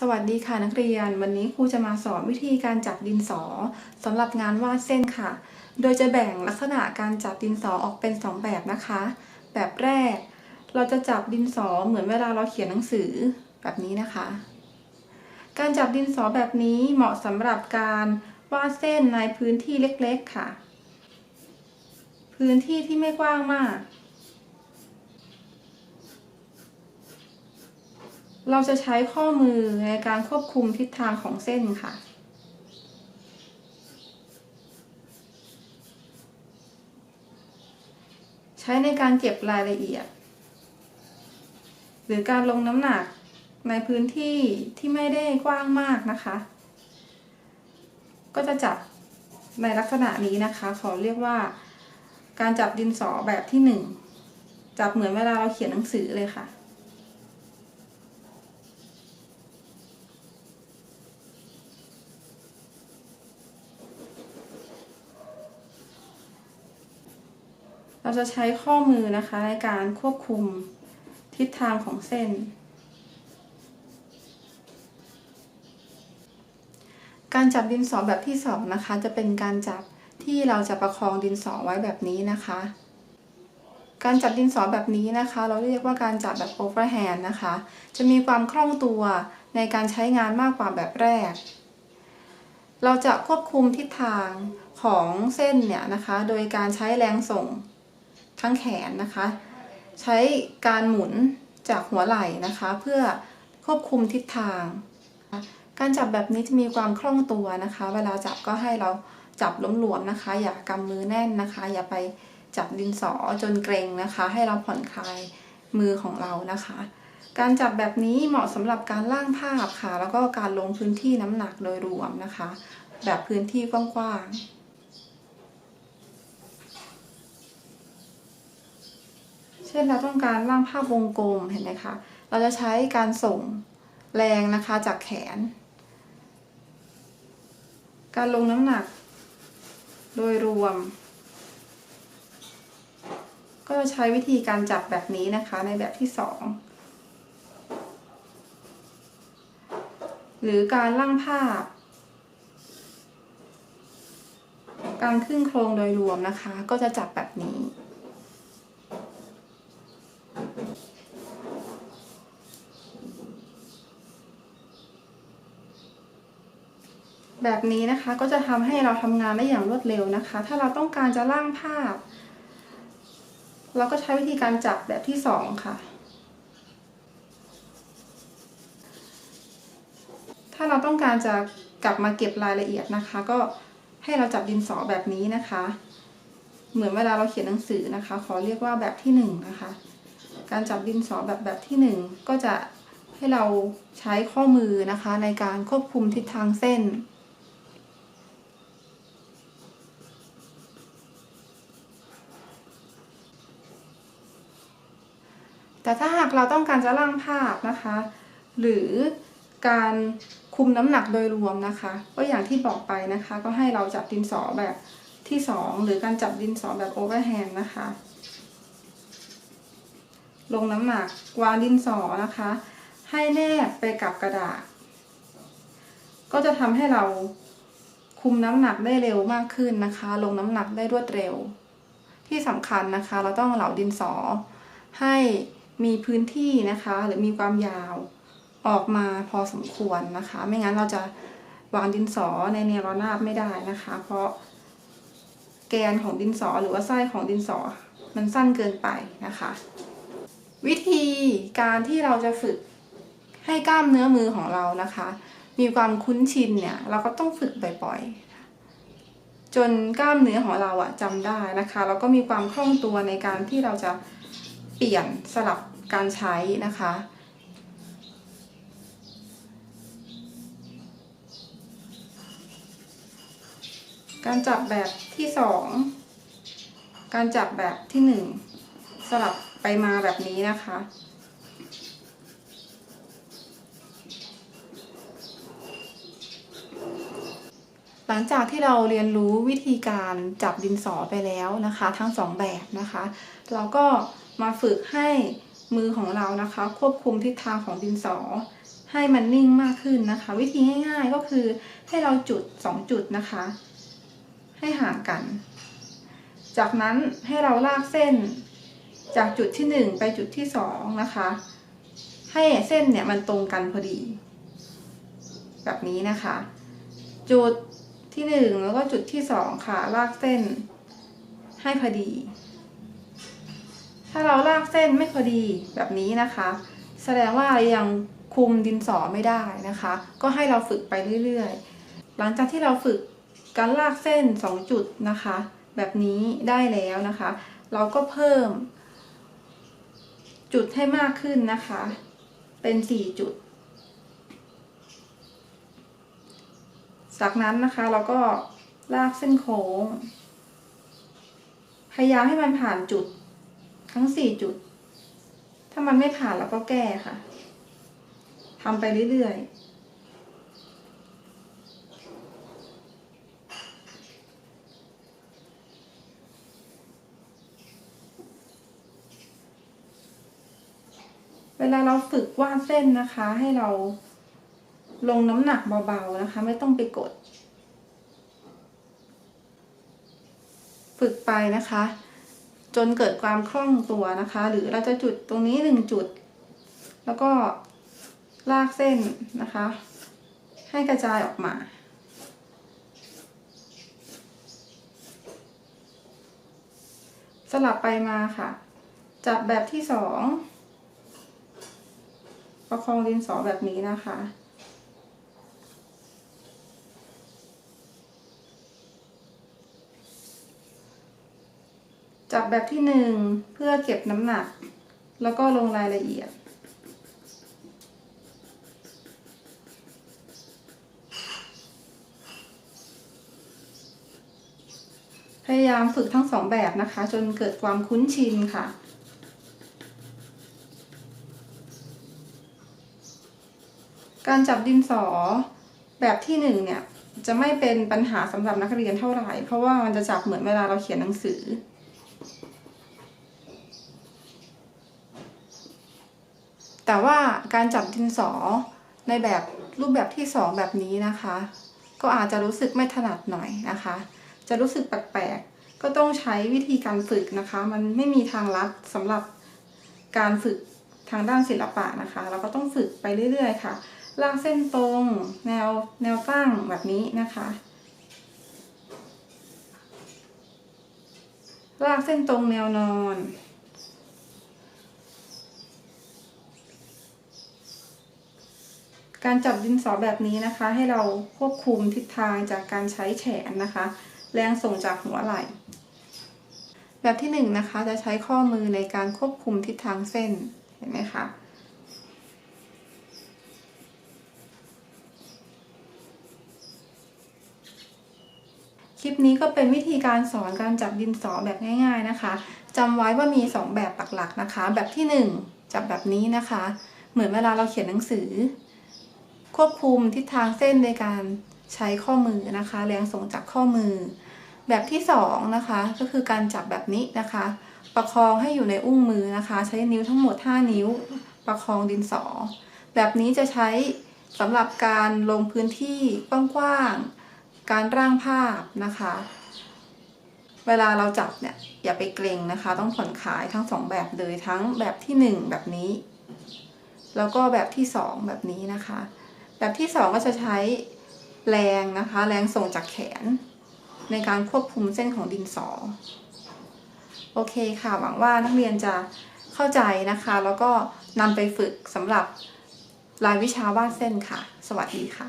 สวัสดีค่ะนักเรียน วันนี้ครูจะมาสอนวิธีการจับดินสอสำหรับงานวาดเส้นค่ะ โดยจะแบ่งลักษณะการจับดินสอออกเป็น 2 แบบนะคะ แบบแรก เราจะจับดินสอเหมือนเวลาเราเขียนหนังสือแบบนี้นะคะ การจับดินสอแบบนี้เหมาะสำหรับการวาดเส้นในพื้นที่เล็กๆค่ะ พื้นที่ที่ไม่กว้างมาก เราจะใช้ข้อมือในการควบคุมทิศทางของเส้นค่ะ ใช้ในการเก็บรายละเอียด หรือการลงน้ำหนักในพื้นที่ที่ไม่ได้กว้างมากนะคะ ก็จะจับในลักษณะนี้นะคะ ขอเรียกว่า การจับดินสอแบบที่หนึ่งจับเหมือนเวลาเราเขียนหนังสือเลยค่ะ เราจะใช้ข้อมือนะคะในการควบคุมทิศทางของเส้น การจับดินสอแบบที่สองนะคะ จะเป็นการจับที่เราจะประคองดินสอไว้แบบนี้นะคะ การจับดินสอแบบนี้นะคะ เราเรียกว่าการจับแบบ overhand นะคะ จะมีความคล่องตัวในการใช้งานมากกว่าแบบแรก เราจะควบคุมทิศทางของเส้นเนี่ยนะคะ โดยการใช้แรงส่ง ทั้งแขนนะคะ ใช้การหมุนจากหัวไหล่นะคะ เพื่อควบคุมทิศทาง การจับแบบนี้จะมีความคล่องตัวนะคะ เวลาจับก็ให้เราจับหลวมๆนะคะ อย่ากำมือแน่นนะคะ อย่าไปจับดินสอจนเกรงนะคะ ให้เราผ่อนคลายมือของเรานะคะ การจับแบบนี้เหมาะสำหรับการล่างภาพค่ะ แล้วก็การลงพื้นที่น้ำหนักโดยรวมนะคะ แบบพื้นที่กว้างๆ ช่นเราต้องการร่างภาพวงกลมเห็นไหมคะ เราจะใช้การส่งแรงนะคะจากแขน การลงน้ำหนัก โดยรวม ก็จะใช้วิธีการจับแบบนี้นะคะในแบบที่สองหรือการล่างภาพ การขึ้นโครงโดยรวมนะคะ ก็จะจับแบบนี้ แบบนี้นะคะก็จะทำให้เราทำงานได้อย่างรวดเร็วนะคะ ถ้าเราต้องการจะร่างภาพ เราก็ใช้วิธีการจับแบบที่สองค่ะ ถ้าเราต้องการจะกลับมาเก็บรายละเอียดนะคะ ก็ให้เราจับดินสอแบบนี้นะคะ เหมือนเวลาเราเขียนหนังสือนะคะ ขอเรียกว่าแบบที่หนึ่งนะคะ การจับดินสอแบบแบบที่หนึ่งก็จะให้เราใช้ข้อมือนะคะในการควบคุมทิศทางเส้น แต่ถ้าหากเราต้องการจะร่างภาพนะคะ หรือการคุมน้ำหนักโดยรวมนะคะ ก็อย่างที่บอกไปนะคะ ก็ให้เราจับดินสอแบบที่สองหรือการจับดินสอแบบโอเวอร์แฮนด์นะคะ ลงน้ำหนักวางดินสอนะคะ ให้แนบไปกับกระดาษ ก็จะทำให้เราคุมน้ำหนักได้เร็วมากขึ้นนะคะ ลงน้ำหนักได้รวดเร็ว ที่สำคัญนะคะ เราต้องเหลาดินสอให้ มีพื้นที่นะคะ หรือมีความยาวออกมาพอสมควรนะคะ ไม่งั้นเราจะวางดินสอในแนวระนาบไม่ได้นะคะ เพราะแกนของดินสอหรือว่าไส้ของดินสอมันสั้นเกินไปนะคะ วิธีการที่เราจะฝึกให้กล้ามเนื้อมือของเรานะคะ มีความคุ้นชินเนี่ยเราก็ต้องฝึกบ่อยๆจนกล้ามเนื้อของเราอะจำได้นะคะแล้วก็มีความคล่องตัวในการที่เราจะ เปลี่ยนสลับการใช้นะคะ การจับแบบที่สองการจับแบบที่หนึ่งสลับไปมาแบบนี้นะคะหลังจากที่เราเรียนรู้วิธีการจับดินสอไปแล้วนะคะ ทั้งสองแบบนะคะ เราก็ มาฝึกให้มือของเรานะคะ ควบคุมทิศทางของดินสอ ให้มันนิ่งมากขึ้นนะคะ วิธีง่ายๆก็คือให้เราจุดสองจุดนะคะ ให้ห่างกัน จากนั้นให้เราลากเส้นจากจุดที่หนึ่งไปจุดที่สองนะคะ ให้เส้นเนี่ยมันตรงกันพอดี แบบนี้นะคะ จุดที่หนึ่งแล้วก็จุดที่สองค่ะ ลากเส้นให้พอดี ถ้าเราลากเส้นไม่พอดีแบบนี้นะคะ แสดงว่ายังคุมดินสอไม่ได้นะคะ ก็ให้เราฝึกไปเรื่อยๆ หลังจากที่เราฝึกการลากเส้น 2 จุดนะคะ แบบนี้ได้แล้วนะคะ เราก็เพิ่ม จุดให้มากขึ้นนะคะ เป็น 4 จุด จากนั้นนะคะเราก็ลากเส้นโค้ง พยายามให้มันผ่านจุด ทั้ง4จุด ถ้ามันไม่ผ่านเราก็แก้ค่ะทำไปเรื่อยๆเวลาเราฝึกวาดเส้นนะคะ ให้เราลงน้ำหนักเบาๆนะคะ ไม่ต้องไปกด ฝึกไปนะคะ จนเกิดความคล่องตัวนะคะ หรือเราจะจุดตรงนี้หนึ่งจุด แล้วก็ลากเส้นนะคะ ให้กระจายออกมา สลับไปมาค่ะ จับแบบที่สองประคองดินสอแบบนี้นะคะ จับแบบที่หนึ่งเพื่อเก็บน้ำหนัก แล้วก็ลงรายละเอียด พยายามฝึกทั้งสองแบบนะคะ จนเกิดความคุ้นชินค่ะการจับดินสอแบบที่หนึ่งเนี่ย จะไม่เป็นปัญหาสำหรับนักเรียนเท่าไหร่ เพราะว่ามันจะจับเหมือนเวลาเราเขียนหนังสือ แต่ว่าการจับดินสอในแบบรูปแบบที่สองแบบนี้นะคะ ก็อาจจะรู้สึกไม่ถนัดหน่อยนะคะ จะรู้สึกแปลกๆ ก็ต้องใช้วิธีการฝึกนะคะ มันไม่มีทางลัดสำหรับการฝึกทางด้านศิลปะนะคะ เราก็ต้องฝึกไปเรื่อยๆค่ะ ลากเส้นตรง แนวแนวตั้งแบบนี้นะคะ ลากเส้นตรงแนวนอน การจับดินสอแบบนี้นะคะ ให้เราควบคุมทิศทางจากการใช้แขนนะคะ แรงส่งจากหัวไหล่ แบบที่หนึ่งนะคะจะใช้ข้อมือในการควบคุมทิศทางเส้นเห็นไหมคะคลิปนี้ก็เป็นวิธีการสอนการจับดินสอแบบง่าย ๆนะคะจำไว้ว่ามี 2 แบบหลักๆนะคะ แบบที่ 1 จับแบบนี้นะคะ เหมือนเวลาเราเขียนหนังสือ ควบคุมทิศทางเส้นในการใช้ข้อมือนะคะ แรงส่งจากข้อมือ แบบที่2นะคะก็คือการจับแบบนี้นะคะ ประคองให้อยู่ในอุ้งมือนะคะ ใช้นิ้วทั้งหมด 5 นิ้ว ประคองดินสอ แบบนี้จะใช้สำหรับการลงพื้นที่กว้างๆการร่างภาพนะคะ เวลาเราจับเนี่ยอย่าไปเกรงนะคะ ต้องผ่อนคลายทั้งสองแบบเลยทั้งแบบที่หนึ่งแบบนี้ แล้วก็แบบที่สองแบบนี้นะคะ แบบที่สองก็จะใช้แรงนะคะ แรงส่งจากแขน ในการควบคุมเส้นของดินสอ โอเคค่ะ หวังว่านักเรียนจะเข้าใจนะคะ แล้วก็นำไปฝึกสำหรับรายวิชาวาดเส้นค่ะ สวัสดีค่ะ